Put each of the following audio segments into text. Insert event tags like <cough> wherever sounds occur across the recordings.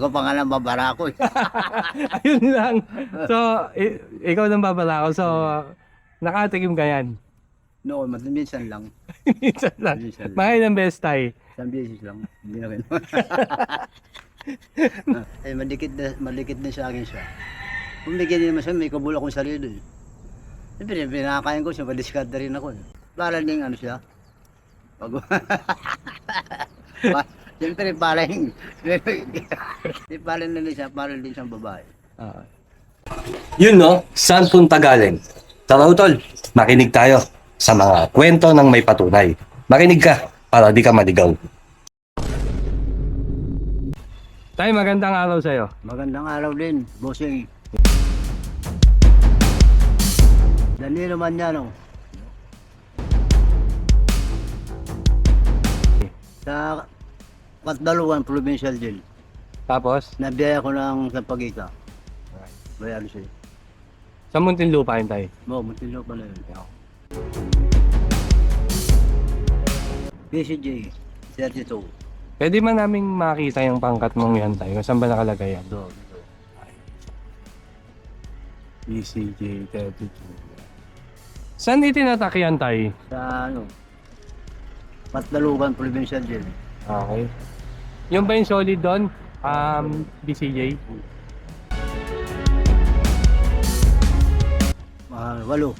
Ako pa nga lang babara ko eh. <laughs> Ayun lang. So, i- ikaw nang babala ko. So, nakatikim ka yan. Noon, mat- minsan lang. <laughs> Minsan lang. Minsan lang. Mga ilang beses tayo. Isang beses lang. Hindi na rin. <laughs> eh, malikit na, malikit na sa akin siya. Kung bigyan naman siya, may kabul akong sarili. eh. Siyempre, pinakain ko siya, madiskard na rin ako. eh. Para din ano siya. Pag... Pa- Siyempre, parang... <laughs> Di parang na rin siya, parang din siyang babae. Ah. Yun no, saan punta galing? Tara utol, makinig tayo sa mga kwento ng may patunay. Makinig ka para di ka maligaw. Tay, magandang araw sa'yo. Magandang araw din, bossing. Dali naman yan, Sa Patdaluan Provincial Jail, Tapos, nabiyaya ko ng Sampagita. Bayalo siya. sa Muntinlupa yun tayo. Mo, mutilo pa na yun. BCJ, 32. Pwede man naming makita yung pangkat mong yan tayo. Saan ba nakalagay yan? Do. BCJ 32. Saan itinatak yan tayo? Sa ano, Patdaluan Provincial Jail. Okay. Yung ba yung solid doon? Um, BCJ? Ah, walo.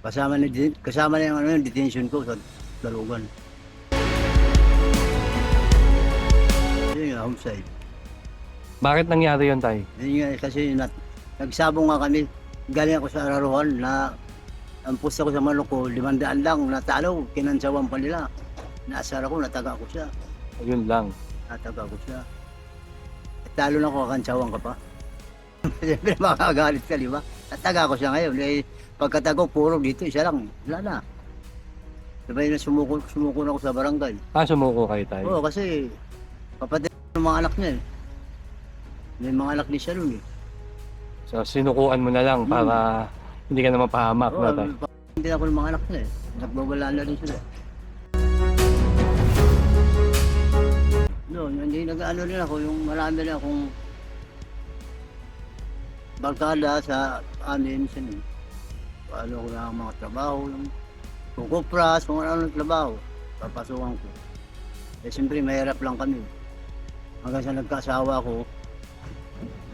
Kasama na, kasama na yung ano, yung detention ko sa Dalugan. Yun yung homicide. Bakit nangyari yun tayo? Yun nga, kasi nat, nagsabong nga kami. Galing ako sa Araruhan na ang pusta ko sa manok ko, limandaan lang, natalo, kinansawan pa nila. Naasar ako, nataga ko siya. Yun lang. Nataga ko siya. Eh, talo na ko, kansawan ka pa. <laughs> Siyempre makakagalit ka, di ba? Nataga ko siya ngayon. Eh, pagkatago, puro dito, isa lang. Wala na. Sabay na sumuko, sumuko na ako sa barangay. Ah, sumuko kayo tayo. Oo, kasi kapatid ng mga anak niya eh. May mga anak ni siya nun eh. So, sinukuan mo na lang para hindi ka na mapahamak Oo, na tayo. hindi ako ng mga anak niya eh. Nagbabala na rin sila. No, hindi nag-ano rin ako, yung marami rin akong barkada sa amin siya eh. Paano ko na ang mga trabaho, yung kukupras, kung ano ang trabaho, papasukan ko. Eh siyempre mahirap lang kami. Hanggang sa nagkasawa ko,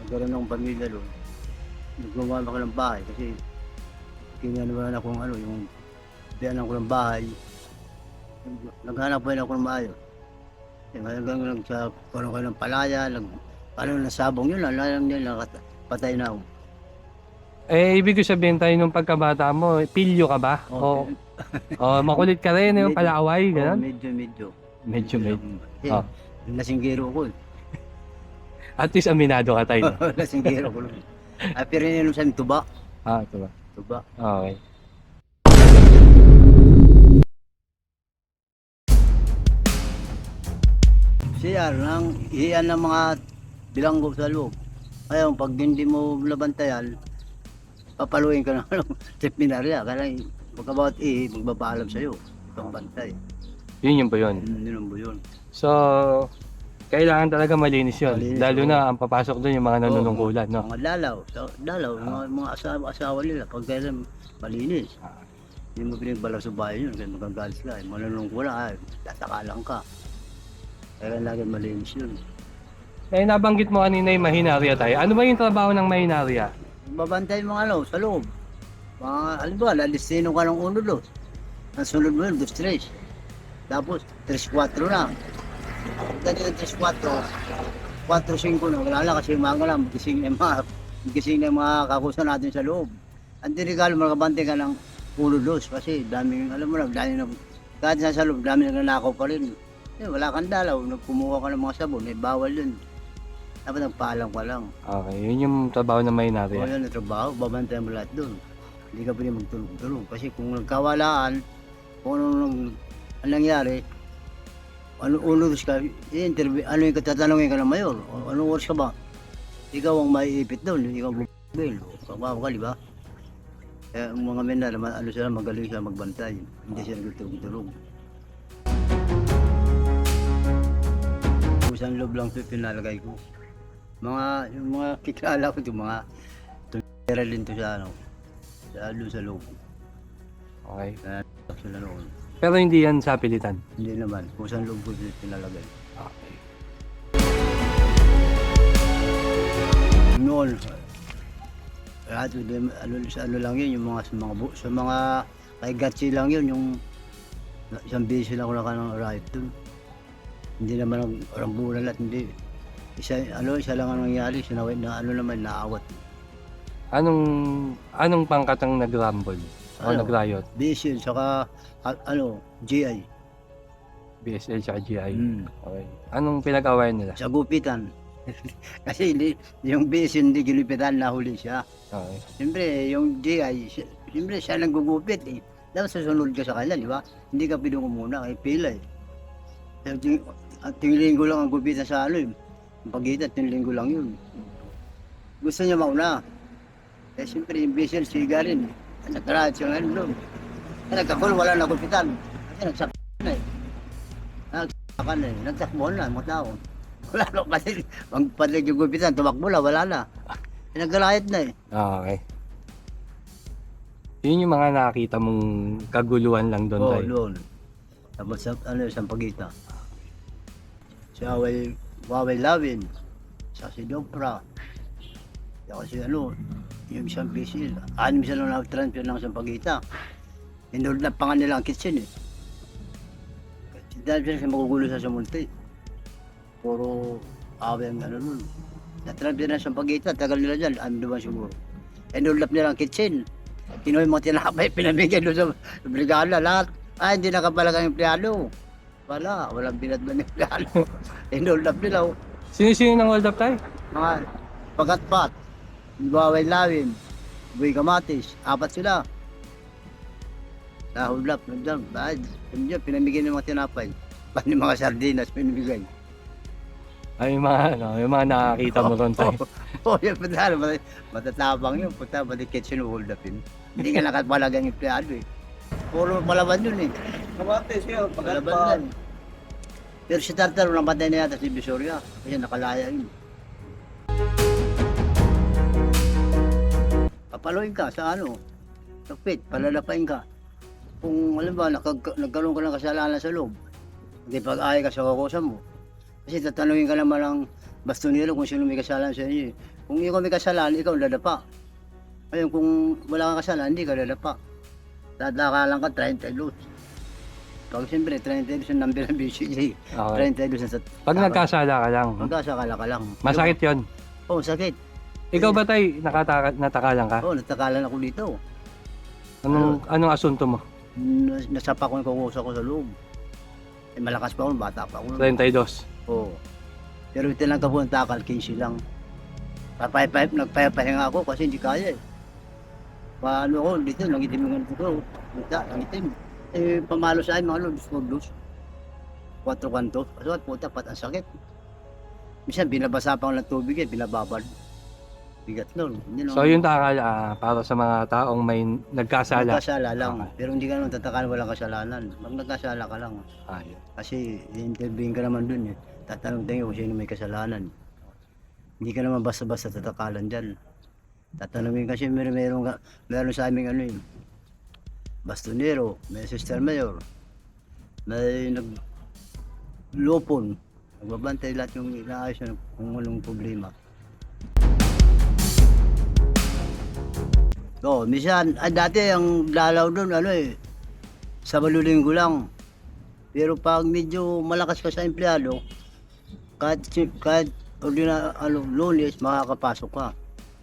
nagkaroon ng pamilya doon. Naggumawa ako ng bahay kasi kinanuan akong ano, yung biyanan ko ng bahay. Naghanap pa rin ako ng maayos. Yung hanggang nagkaroon kayo ng palaya, nag, ano, nasabong yun, lang, lang nila, nakat- patay na ako. Eh, ibig ko sabihin tayo nung pagkabata mo, pilyo ka ba? O, o makulit ka rin, yung Medyo. palaway, Oo, gano'n? medyo, medyo. Medyo, medyo. Eh, Ah. Nasinggero ko eh. At least aminado ka tayo. <laughs> nasinggero ko lang. Ah, pero yun sa tuba. ah, ito ba? Tuba. Okay. Siya nang iyan ng mga bilanggo sa loob. Ngayon, pag hindi mo labantayan, papaluin ka na <laughs> ng seminarya. Kaya pagkabawat eh, magpapaalam sa'yo. Itong bantay. Yun yun ba yun? Yun yun ang. So, kailangan talaga malinis yun. Malinis, Lalo oo. na ang papasok doon yung mga nanunungkulan, no? Mga dalaw. So, dalaw, mga, mga asawa, asawa nila. Pag kailan malinis. Ah. Hindi mo pinagbalaw sa bahay yun. Kaya magagalit ka. Manunungkulan, ay, tataka lang ka. Kaya lagi malinis yun. Eh, nabanggit mo kanina yung mahinarya tayo. Ano ba yung trabaho ng mahinarya? Babantay mga ano, sa loob. Mga, alam ba, lalistino ka ng uno dos. Ang sunod mo yun, dos tres. Tapos, tres kwatro na. Dati ng tres kwatro, kwatro singko na. Wala na kasi mga lang, gising na yung mga, gising na yung mga kakusa natin sa loob. Ang tinigalo, magabantay ka ng uno dos. Kasi daming, alam mo na, dami na, kahit nasa loob, dami na nanakaw pa rin. Eh, wala kang dalaw, nagpumuha ka ng mga sabon, eh, bawal yun. Dapat nagpaalam ka lang. Okay, yun yung trabaho ng O mahinarya. yan ang trabaho, babantayan mo lahat doon. Hindi ka pwede magtulong-tulong. Kasi kung nagkawalaan, kung ano nang ang nangyari, ano ulos ka, i-interview, ano yung tatanungin ka ng mayor, o, anong oras ka ba? Ikaw ang maiipit doon, ikaw ang bubil, pagbawa ka, di ba? Kaya ang mga men na, ano sila, magaling sila magbantay, hindi sila nagtulong-tulong. Isang loob lang ito pinalagay ko. Mga, yung mga <laughs> kikala ko ito, mga tumira din to sa ano, sa doon sa loob. Okay. Tapos sila noon. Pero hindi yan sa pilitan. Hindi naman, kung saan loob ko ito pinalagay. Okay. Noon, lahat ano, sa ano lang yun, yung mga sa mga, sa mga kay Gatsi lang yun, yung isang beses lang ako naka ng arrive dun. Hindi naman ang rambulan at hindi. Isa, ano, isa lang ang nangyari, sinawit na ano naman, naawat. Anong anong pangkat ang nag-rumble? O Ano? nag-riot? Beses, saka, a- ano, GI. BSL at GI. Mm. Okay. Anong pinag-awayan nila? Sa gupitan. <laughs> Kasi hindi, yung beses hindi ginupitan, nahuli siya. Okay. Siyempre, yung GI, si- siyempre siya lang gugupit eh. Dapat susunod ka sa kanya, di ba? Hindi ka pinungo muna, kay pila eh. At ting, at tinglinggo lang ang gupitan sa ano eh. Ang pagitan, tinglinggo lang yun. Gusto niya mauna. Eh siyempre, yung bisel, siga rin eh. Nakarahit siya ngayon doon. Kaya nagkakul, wala na gupitan. Kasi nagsak na eh. Nagsakan na eh. Nagsakbuhan na, mga tao. Wala na kasi, magpalig yung gupitan, tumakbo na, wala na. Eh, Nagkalahit na eh. Okay. Yun yung mga nakakita mong kaguluhan lang doon Oo, tayo. doon. Tapos sa, ano, sa pagita. Si Away, Waway Lawin, sa si Dopra, saka si ano, yung isang bisil. Anim sila na transfer ng isang pagita. Inold na pa nga nila ang kitchen eh. Dahil sila magugulo sa sumunti. Puro away ang ano nun. Na-transfer na sa pagita, tagal nila dyan, ano naman siguro. Inold up nila ang kitchen. Yung mga tinapay, <laughs> pinamigay doon sa brigada, lahat. Ah, hindi nakapalag ang empleyado. Wala, walang binadman ng empleyado. <laughs> Inold up nila, oh. Sino-sino nang hold up tayo? mga pagatpat, Baway Lawin, Buy Kamatis, apat sila. Nahold up, nandiyan, bahad. Nandiyan, pinamigay ng mga tinapay. <laughs> Pati mga sardinas, pinamigay. Ay, yung mga, ano, yung mga nakakita mo doon tayo. <laughs> Oo, oh, yan, padala, mat- matatabang yun. Puta, pati kitchen hold up yun. Hindi ka nakapalag ang empleyado eh. Puro palaban yun eh. Kamatis yun, pagalpa. yan. Pero si Tartar, namatay na yata si Bisoria. Kasi nakalaya yun. Papaluin ka sa ano, sa pit, palalapain ka. Kung alam ba, nakag- nagkaroon ka ng kasalanan sa loob, hindi pag-aay ka sa kakusan mo. Kasi tatanungin ka naman ng bastonero kung sino may kasalanan sa inyo. eh. Kung ikaw may kasalanan, ikaw dadapa. Ngayon, kung wala kang kasalanan, hindi ka dadapa. Tataka lang ka 32. Pag siyempre, 32 ang number ng BCJ. Okay. 32 sa Pag nagkasala ka lang, Magkasakala ka lang. masakit yon. Oo, oh, sakit. Ikaw ba tayo nakataka, natakalan ka? Oo, oh, natakalan ako dito. Anong, anong asunto mo? Nas- Nasapa ko yung kukusa ko sa loob. Eh, malakas pa ako, bata pa ako. 32. Oo. Pero ito lang ang takal, 15 lang. Papayapay, nagpayapahinga ako kasi hindi kaya eh. Paano ako, dito, nangitim yung ganito ko. Dito, nangitim. Eh, pamalo sa akin, mga lobs, lobs. 4 kanto. Kasi at puta, pat ang sakit. Minsan, binabasa pa ako ng tubig eh, binababad. Bigat nun. Hindi So yung takal ah, para sa mga taong may nagkasala. Nagkasala lang. Okay. Pero hindi ka naman tatakan walang kasalanan. Pag nagkasala ka lang. Ah, yun. Kasi i-intervene ka naman dun eh. Tatanong tayo kung sino may kasalanan. Hindi ka naman basta-basta tatakalan dyan. Tatanungin kasi meron, meron, meron sa aming ano yun. Bastonero, may sister mayor, may nag lupon. Nagbabantay lahat yung inaayos na kung anong problema. Oo, minsan, ah, dati ang lalaw doon, ano eh, sa malulinggo lang. Pero pag medyo malakas ka sa empleyado, kahit, kahit ordina, ano, lunes, makakapasok ka.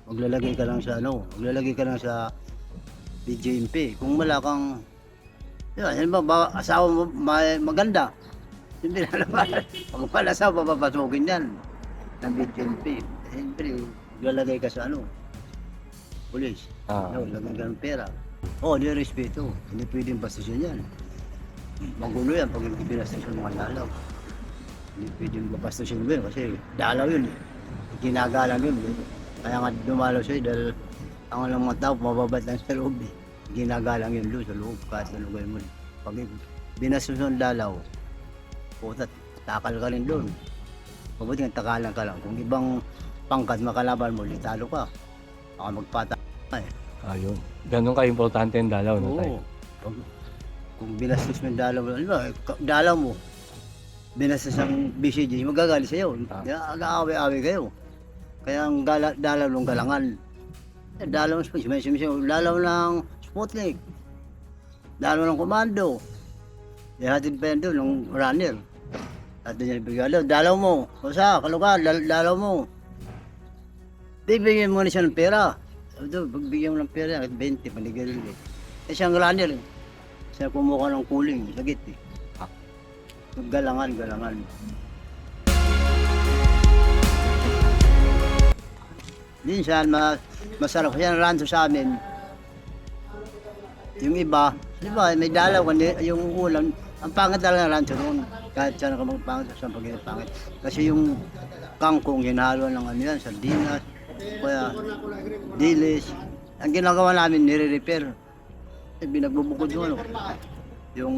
Maglalagay ka lang sa ano, maglalagay ka lang sa BJMP. Kung wala kang, yun, yun ba, ba, asawa mo ma- maganda. Hindi na naman. Pag wala asawa, papapasukin yan ng BJMP. Siyempre, maglalagay ka sa ano, pulis. Ah. No, ka ng pera. Oh, di respeto. Hindi pwedeng bastisyon yan. Magulo yan pag hindi binastos yung mga dalaw. Hindi pwedeng mabastisyon mo yun kasi dalaw yun. eh. Ginagalang yun. Eh. Kaya nga dumalaw sa'yo dahil ang alam mga tao, mababat lang sa loob eh. Ginagalang yun doon sa loob kahit sa lugar mo. eh. Pag binastos yung dalaw, puta, takal ka rin doon. Mabuti nga takalan ka lang. Kung ibang pangkat makalaban mo, litalo ka. Baka magpata. Ayun. Ganun ka-importante yung dalaw, no, tay? Oo. Pag, kung binastos mo yung dalaw mo, ano ba, ka- dalaw mo, binastos ang BCG, magagalit sa'yo. Ah. Kaya Aga-away-away kayo. Kaya ang dala, dalaw ng galangan. Dalaw ng space, may sumisyo, dalaw ng Sputnik. Dalaw ng komando. Ihatid pa yan doon, ng runner. At doon yung bigala, dalaw mo. Basta, kalugar, dal- dalaw mo. Bibigyan mo na siya ng pera. Sabi daw, pagbigyan mo ng pera, kahit 20, panigarin eh. Siyang runner eh. Siya kumuha ng kuling, sagit eh. Ah. Galangan, galangan. Minsan, ma masarap yan rancho sa amin. Yung iba, di ba, may dalaw, kundi yung ulam, ang pangit talaga ng rancho noon. Kahit saan ka magpangit, saan pag pangit. Kasi yung kangkong, hinalo ng ano yan, sardinas, kaya dilis. Ang ginagawa namin, nire-repair. Eh, binagbubukod yung ano, yung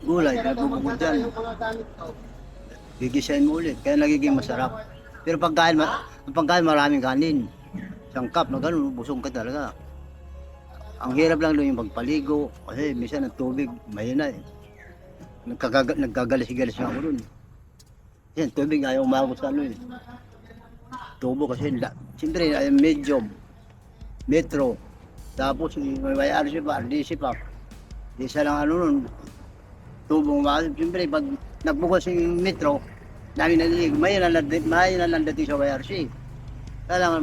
gulay, binagbubukod yan. Gigisahin mo ulit, kaya nagiging masarap. Pero pagkain, ma- ang pagkain maraming kanin. Isang cup na ganun, busog ka talaga. Ang hirap lang doon yung pagpaligo, kasi minsan ang tubig, mahina eh. Nagkagaga, nagkagalis-galis na ako doon. Yan, tubig ayaw umabot sa ano eh. Tubo kasi, la, siyempre, ay medium, metro, tapos yung may RC pa, RDC pa. Isa lang ano nun, tubong umabot. Siyempre, pag nagbukas yung metro, dami nalilig, may nalandating, may nalandating sa YRC. Kailangan,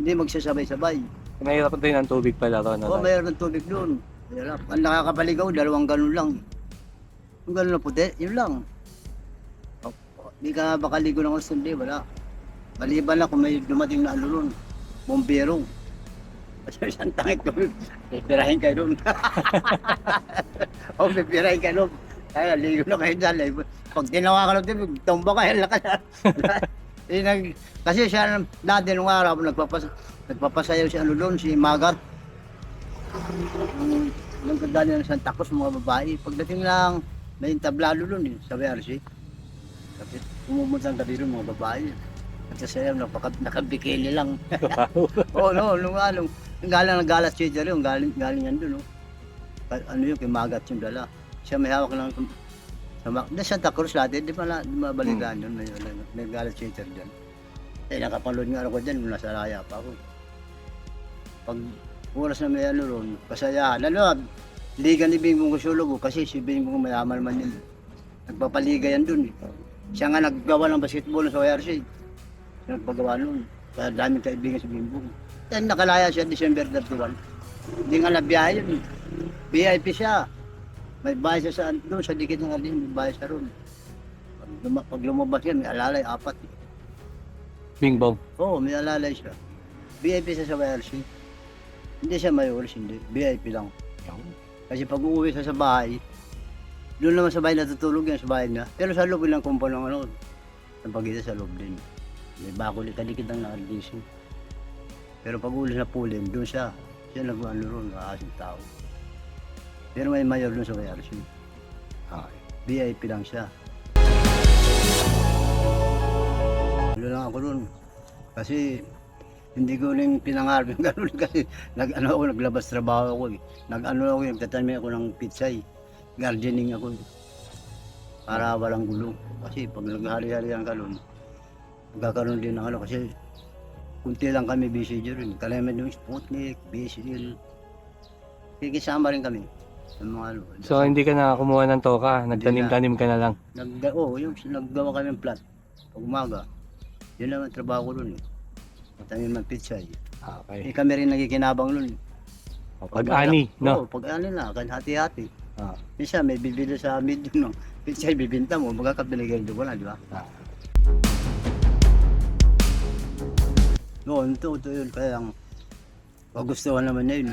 hindi magsasabay-sabay. Mahirap din ang tubig pala ron, Oo, tay? mayroon ng tubig doon. Hirap. Ang nakakapaligaw, dalawang ganun lang. Yung ganun na puti, yun lang. Hindi ka makaligo ng gusto, hindi, wala. Maliban na kung may dumating na ano doon, bombero. Kasi <laughs> isang tangit ko, pipirahin kayo doon. <laughs> o, pipirahin kayo doon. Kaya ligo na kayo dyan. Pag tinawa ka ng tubig, tumba ka, <laughs> hila ka na. eh, nag, kasi siya dati nung araw, nagpapas, nagpapasayaw si ano doon, si Magat. Yung yung ng Santa Cruz, mga babae. Pagdating lang, may tablado doon eh, sa WRC. Kasi pumumunta ang gabi doon, mga babae. At sa sayaw, napaka, nakabikini lang. <laughs> Oo, oh, no, nung anong, yung galing ng Galas Theater yun, galing, galing yan doon, no. Ano yun, kay Magat yung dala. Siya may hawak lang sa Ma- na Santa Cruz dati, di ba na, di ba balitaan yun, may, may, Galas Theater dyan. Eh, nakapanood nga ako dyan, nasa raya pa ako. Pag oras na may ano ron, kasayahan. Ano, liga ni Bingbong Kusulugo kasi si Bingbong mayaman man yun. Nagpapaliga yan dun eh. Siya nga naggawa ng basketball sa YRC. Siya nagpagawa nun. Kaya daming kaibigan si Bingbong. Then nakalaya siya December 31. Hindi nga nabiyahe yun. eh. VIP siya. May bahay siya sa, doon sa dikit ng alin, may bahay siya ron. Pag, luma, pag lumabas yan, may alalay, apat. Eh. Bing bong. Oo, may alalay siya. VIP siya sa YRC. Hindi siya mayoris, hindi. VIP lang. Kasi pag uuwi siya sa bahay, doon naman sa bahay natutulog yan sa bahay niya. Pero sa loob lang kumpa ng ano, ng pagkita sa loob din. May bakuli kadikit ang nakaldisi. Pero pag uli na pulin, doon siya. Siya nag-ano ron, nakasing tao. Pero may mayor doon sa YRC. Ah, VIP lang siya. Wala lang ako doon. Kasi hindi ko rin pinangarap yung <laughs> ganun kasi nag ano ako naglabas trabaho ako eh. Nag ano ako yung tatanim ako ng pitsay. Gardening ako eh. Para walang gulo. Kasi pag naghari-harihan ka doon, magkakaroon din ng ano kasi kunti lang kami busy rin. Kalaman yung Sputnik, BCL. Kikisama rin kami. Sa mga ano. So, hindi ka na kumuha ng toka. Nagtanim-tanim ka na lang. Nag, oh, yung naggawa kami ng plat. Pag umaga. Yun lang ang trabaho ko doon eh. Matanim ng pitsay. Okay. Eh kami rin nagikinabang nun. Pag-ani, no? Oo, pag-ani na, kan hati-hati. Ah. Minsan may bibili sa medium <laughs> no. Pitsay bibinta mo, magkakabinigay ko na, di ba? Ah. Noon, ito, ito yun. Kaya ang kagustuhan naman niya yun.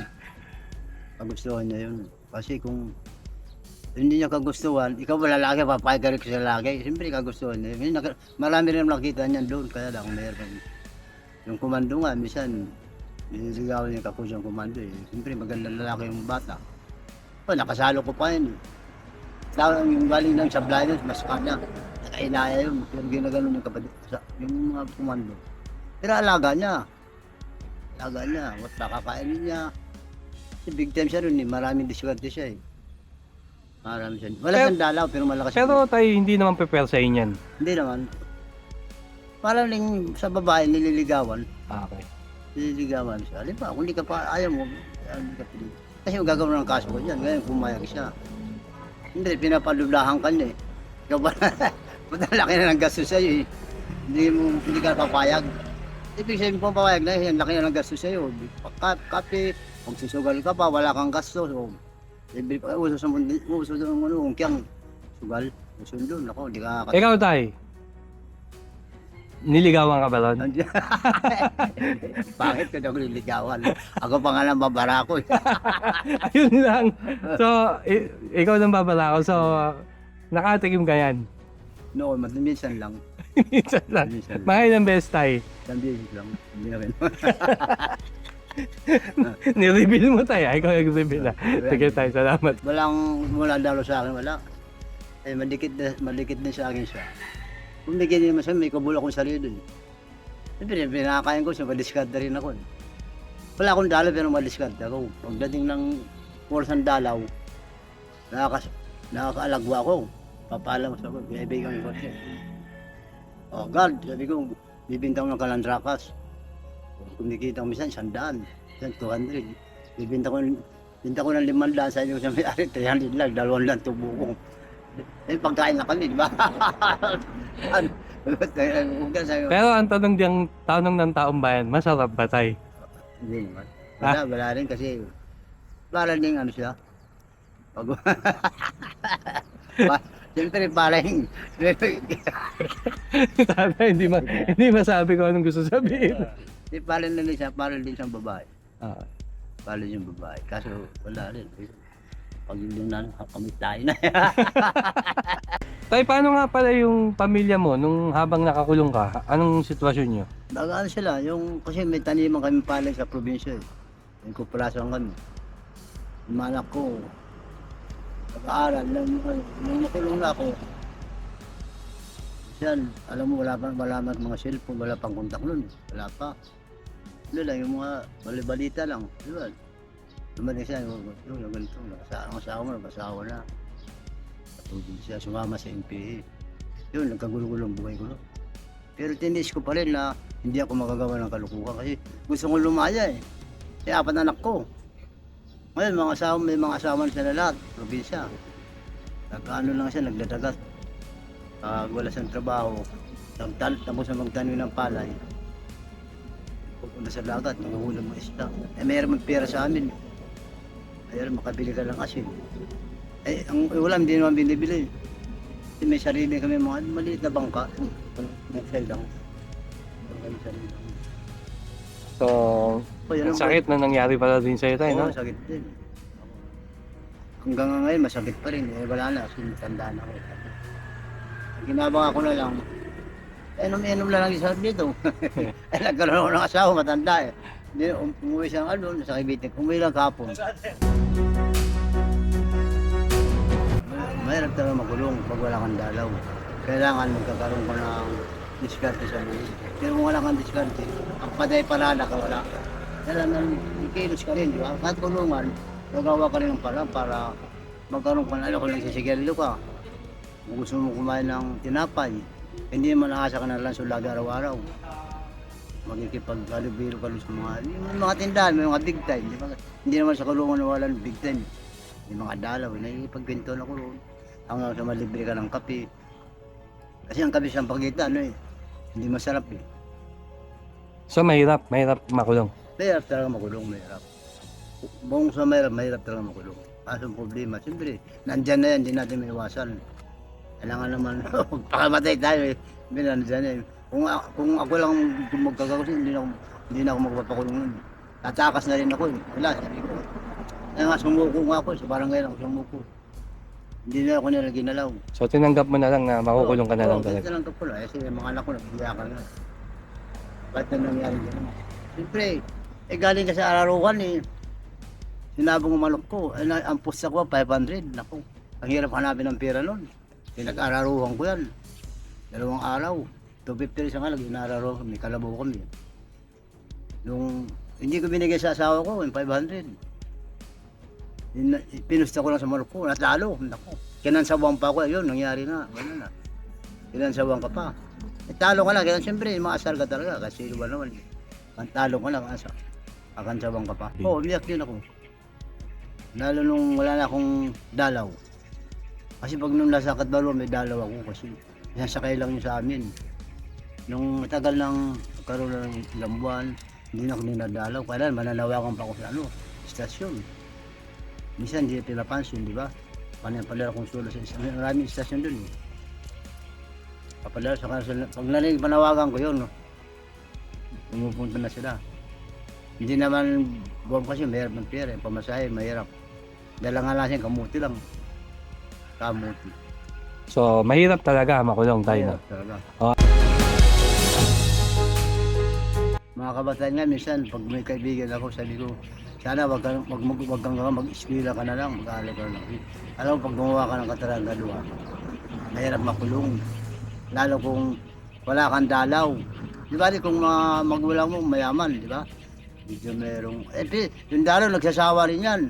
Kagustuhan niya yun. Kasi kung hindi niya kagustuhan, ikaw ba lalaki, papayag ka rin sa lalaki. Siyempre kagustuhan. Naka- Marami rin nakita niyan doon, kaya lang meron. Yung kumando nga, minsan, nililigawan niya kakusang kumando eh. Siyempre magandang lalaki yung bata. O, nakasalo ko pa yun eh. Yung galing ng sa blindness, mas kada. kainaya yun. Pero ginaganon yung kapatid, sa, yung mga kumando. Pero alaga niya. Alaga niya. What nakakainin niya. Big time siya rin eh. Maraming diskarte siya eh. Marami siya. Wala Pero- siyang dalaw pero malakas siya. Pero tayo hindi naman pepersahin yan. Hindi naman. Parang ling sa babae nililigawan. Ah, Okay. Nililigawan siya. Di ba? Kung hindi ka pa, ayaw mo, ayaw hindi ka pili. Kasi yung gagawin ng kaso ko dyan, ngayon pumayag siya. Hindi, pinapalulahan ka niya eh. Ikaw ba, <laughs> ba't ang laki na ng gastos sa'yo eh. Hindi mo, hindi ka papayag. Ibig sabihin papayag na eh, ang laki na ng gastos sa'yo. Ka- Kape, kung susugal ka pa, wala kang gastos. O, Ibig pa, uso sa mundo, uso sa ano, ungkyang, sugal, uso doon, ako, hindi ka Ikaw tay. Niligawan ka ba? Nandiyan. <laughs> Bakit ka daw nililigawan? Ako pa nga lang babara ko. eh. <laughs> Ayun lang. So, i- ikaw nang babalakaw. So, nakatikim ka yan. No, minsan lang. <laughs> Minsan lang. Minsan lang. Mga ilang beses tay. Isang beses lang. Hindi na rin. <laughs> Nireveal mo tayo. Ikaw nag-reveal na. Sige tayo, salamat. Walang wala daw sa akin, wala. Eh, madikit na, madikit din sa akin siya. Kung bigyan niya naman may kabul akong sarili dun. Siyempre, pinakain ko siya, madiskarte rin ako. eh. Wala akong dalaw pero madiskarte ako. Pagdating ng oras ng dalaw, nakakas nakakaalagwa ako. Papaalam sa kaibigan ko siya. Oh God, sabi ko, bibinta ko ng kalandrakas. Kumikita ko minsan, sandaan, minsan 200. Bibinta ko, binta ko ng limandaan, sabi ko sa may-ari, 300 lang, dalawang lang tubo ko. Eh, pagkain na kami, di ba? <laughs> ano? Pero ang tanong diyang tanong ng taong bayan, masarap ba tay? Hindi naman. Wala, wala rin kasi para din ano siya. Pag pa, <laughs> Siyempre parang <laughs> Sana hindi, ma hindi masabi ko anong gusto sabihin. Di parang din siya, parang din siyang babae. Ah. Parang din siyang babae. Kaso wala rin. Pag hindi na kami tayo na. <laughs> Tay, paano nga pala yung pamilya mo nung habang nakakulong ka? Anong sitwasyon nyo? Nagaan sila, yung kasi may taniman kami palay sa probinsya eh. May kooperasyon kami. Yung anak ko, nag-aaral, nung, nung nakulong na ako, yan, alam mo, wala pa, wala pa mga cellphone, wala pang kontak nun, eh. wala pa. Ano lang, yung mga balibalita lang, di ba? Dumating siya, yung, yung, yung ganito, nakasawa, asawa mo, nakasawa na. Patugin siya, sumama sa NPA. Yun, nagkagulo-gulo ang buhay ko. No? Pero tinis ko pa rin na hindi ako magagawa ng kalukuhan kasi gusto kong lumaya eh. Kaya apat na anak ko. Ngayon, mga asawa, may mga asawa na sila lahat, probinsya. Nag-ano lang siya, nagdadagat. Pag wala siyang trabaho, nagtal, tapos na magtanim ng palay. Pupunta sa dagat, nanguhulog mga isda. Eh, mayroon mang pera sa amin. Mayroon, makabili ka ng asin. Eh, ang ulam, hindi naman binibili. Kasi may sarili kami mga maliit na bangka. Lang. Kami sarili lang. So, Oh, ang sakit na nangyari pala din sa'yo tayo, no? Oo, sakit din. Hanggang ngayon, masakit pa rin. Eh, wala na, kasi tanda na ako. Ang Ginabang ako na lang, enom-enom na lang isa dito. <laughs> eh, nagkaroon ako ng asawa, matanda eh. Hindi, um, umuwi siyang ano, sa Kabitin. Umuwi lang kapon. Mahirap talaga magulong pag wala kang dalaw. Kailangan magkakaroon ka ng diskarte sa buhay. Pero kung wala kang diskarte, ang paday parada ka wala. Kailangan ikilos ka rin, di ba? Kahit kulungan, gagawa ka rin ng parang para magkaroon ka ng ano, kung nagsisigarilyo ka. Kung gusto mo kumain ng tinapay, hindi naman nakasa ka sa lagi araw-araw. Magkikipag-alubiro ka sa mga, yung mga tindahan, may mga big time, di ba? Hindi naman sa kulungan na wala ng big time. Yung mga dalaw, nakikipagpinto na ko roon. Hanggang sa malibre ka ng kape. Kasi ang kape sa pagkita, ano eh, hindi masarap eh. So, mahirap. Mahirap makulong. Mahirap talaga makulong, mahirap. Buong sa mahirap, mahirap talaga makulong. Kaso problema, siyempre, nandyan na yan, hindi natin may iwasan. Kailangan naman, <laughs> pakamatay tayo eh. Nandyan na eh. Kung, kung ako lang magkakagusin, hindi na ako, hindi na ako magpapakulong nun. Tatakas na rin ako eh. Wala, sabi ko. Kaya nga, sumuko nga ako, sa barangay lang, sumuko. Hindi na ako nila ginalaw. So, tinanggap mo na lang na makukulong ka na lang Oo, talaga. ganito lang kapula. Kasi yung mga anak ko, nagbiyakan na. Kahit na nangyari ganun. Siyempre, eh galing ka sa ararukan eh. Sinabong umalok ko, eh, ang pusta ko 500. Naku, ang hirap hanapin ng pera nun. Pinag-araruhan ko yan. Dalawang araw. 250 isang alag, inararo kami, kalabaw kami. Nung hindi ko binigay sa asawa ko, yung 500. In, pinusta ko lang sa Marco, natalo. Nako. Kinansawan pa ako, yun, nangyari na. Wala na. Kinansawan ka pa. Eh, talo ka lang, kaya siyempre, maasar ka talaga, kasi iba naman. Ang talo ka lang, asa. Akansawang ka pa. Oo, oh, umiyak din ako. Lalo nung wala na akong dalaw. Kasi pag nung nasa Katbalo, may dalaw ako kasi sinasakay lang yun sa amin. Nung matagal nang karoon na ng ilang buwan, hindi na ako ninadalaw. Kaya mananawagan pa ako sa ano, istasyon. Minsan hindi pinapansin, di ba? Panay-panay akong solo sa istasyon. Maraming istasyon dun eh. Sa kanila. Pag narinig panawagan ko yun, no? pumupunta na sila. Hindi naman buwan kasi mahirap ng pera. Pamasahe, mahirap. Dala nga lang siya, kamuti lang. Kamuti. So, mahirap talaga makulong tayo. Mahirap talaga. Oh. Mga kabataan nga, minsan, pag may kaibigan ako, sabi ko, sana wag kang, wag, mag, wag kang mag-eskwela ka na lang, mag-aaral ka na lang. Alam mo, pag gumawa ka ng kataragaluhan, mahirap makulong. Lalo kung wala kang dalaw. Di ba, di kung mga magulang mo mayaman, di ba? Medyo merong, eh, yung dalaw, nagsasawa rin yan.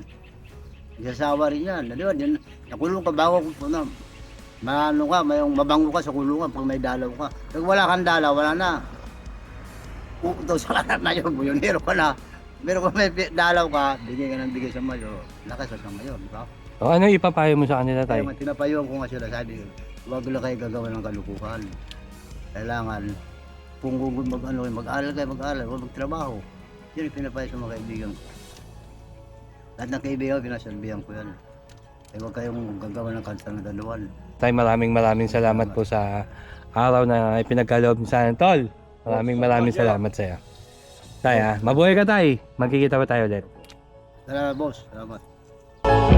Nagsasawa rin yan. Di ba, din, nakulong ka bago kung na, maano ka, may mabango ka sa kulungan pag may dalaw ka. Pag wala kang dalaw, wala na. Pupunta <laughs> sa kanan na yun, buyonero ka na. Pero kung may dalaw ka, bigay ka ng bigay sa mayo, lakas ka sa mayo, di ba? O, ano ipapayo mo sa kanila Kaya tayo? man, tinapayuan ko nga sila, sabi ko, huwag lang kayo gagawa ng kalukuhan. Kailangan, kung mag, ano, mag-aral kayo, mag-aral, huwag magtrabaho. Yun yung pinapayo sa mga kaibigan ko. Lahat ng kaibigan ko, pinasabihan ko yan. Ay huwag kayong gagawa ng kansa ng dalawan. Tay, maraming maraming salamat po sa araw na ipinagkaloob sa akin, Tol. Maraming maraming salamat sa iyo. Tay, ha? Mabuhay ka, Tay. Magkikita pa tayo ulit. Salamat, boss. Salamat.